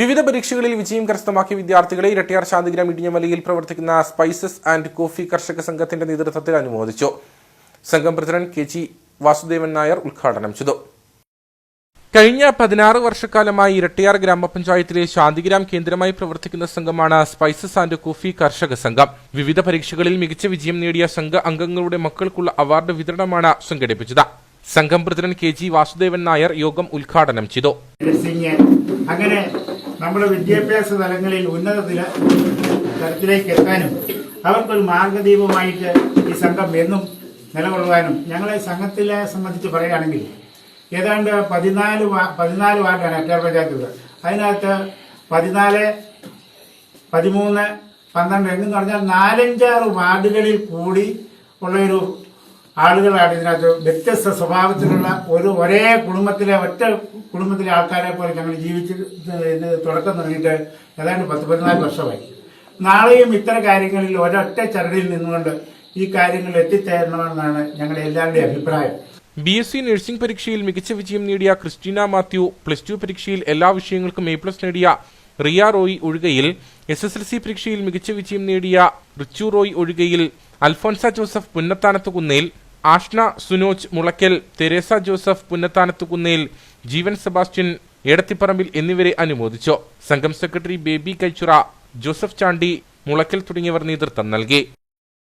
വിവിധ പരീക്ഷകളിൽ വിജയം കരസ്ഥമാക്കിയ വിദ്യാർത്ഥികളെ ഇരട്ടിയാർ ശാന്തിഗ്രാം ഇടിഞ്ഞമലയിൽ പ്രവർത്തിക്കുന്ന സ്പൈസസ് ആൻഡ് കോഫി കർഷക സംഘത്തിന്റെ നേതൃത്വത്തിൽ അനുമോദിച്ചു. സംഘം president K G Vasudevan Nair ഉദ്ഘാടനം ചെയ്തു. കഴിഞ്ഞ പതിനാറ് വർഷക്കാലമായി ഇരട്ടിയാർ ഗ്രാമപഞ്ചായത്തിലെ ശാന്തിഗ്രാം കേന്ദ്രമായി പ്രവർത്തിക്കുന്ന സംഘമാണ് സ്പൈസസ് ആൻഡ് കോഫി കർഷക സംഘം. വിവിധ പരീക്ഷകളിൽ മികച്ച വിജയം നേടിയ സംഘ അംഗങ്ങളുടെ മക്കൾക്കുള്ള അവാർഡ് വിതരണമാണ് സംഘടിപ്പിച്ചത്. സംഘം president K G Vasudevan Nair യോഗം ഉദ്ഘാടനം ചെയ്തു. നമ്മുടെ വിദ്യാഭ്യാസ തലങ്ങളിൽ ഉന്നത തില- തലത്തിലേക്ക് എത്താനും അവർക്കൊരു മാർഗദീപമായിട്ട് ഈ സംഘം എന്നും നിലകൊള്ളുവാനും ഞങ്ങളെ സംഘത്തിലെ സംബന്ധിച്ച് പറയുകയാണെങ്കിൽ ഏതാണ്ട് പതിനാല് പതിനാല് വാർഡാണ് അറ്റാർ പഞ്ചായത്തുള്ളത് അതിനകത്ത് പതിനാല് പതിമൂന്ന് പന്ത്രണ്ട് എന്ന് പറഞ്ഞാൽ നാലഞ്ചാറ് വാർഡുകളിൽ കൂടി ഉള്ളൊരു ആളുകളാണ് ഇതിനകത്ത് വ്യത്യസ്ത സ്വഭാവത്തിലുള്ള ഒരു ഒരേ കുടുംബത്തിലെ ഒറ്റ കുടുംബത്തിലെ ആൾക്കാരെ പോലെ ഞങ്ങൾ ജീവിച്ച് തുടക്കം തുടങ്ങിയിട്ട് ഏതാണ്ട് പത്ത് പതിനാല് വർഷമായി. നാളെയും ഇത്തരം കാര്യങ്ങളിൽ ഒരൊറ്റ ചരടിൽ നിന്നുകൊണ്ട് ഈ കാര്യങ്ങൾ എത്തിച്ചേരണമെന്നാണ് ഞങ്ങളുടെ എല്ലാവരുടെയും അഭിപ്രായം. ബി എസ് സി നഴ്സിംഗ് പരീക്ഷയിൽ മികച്ച വിജയം നേടിയ ക്രിസ്റ്റീന മാത്യു പ്ലസ് ടു പരീക്ഷയിൽ എല്ലാ വിഷയങ്ങൾക്കും എ പ്ലസ് നേടിയ റിയ റോയ് ഒഴികയിൽ എസ് എസ് എൽ സി പരീക്ഷയിൽ മികച്ച വിജയം നേടിയ റിച്ചു റോയ് ഒഴികയിൽ അൽഫോൻസ ജോസഫ് പുന്നത്താനത്ത് കുന്നേൽ ആഷ്ന സുനോജ് മുളയ്ക്കൽ തെരേസ ജോസഫ് പുന്നത്താനത്തുകുന്നേൽ ജീവൻ സെബാസ്റ്റ്യൻ എടത്തിപ്പറമ്പിൽ എന്നിവരെ അനുമോദിച്ചു. സംഘം സെക്രട്ടറി ബേബി കൈച്ചുറ ജോസഫ് ചാണ്ടി മുളയ്ക്കൽ തുടങ്ങിയവർ നേതൃത്വം നൽകി.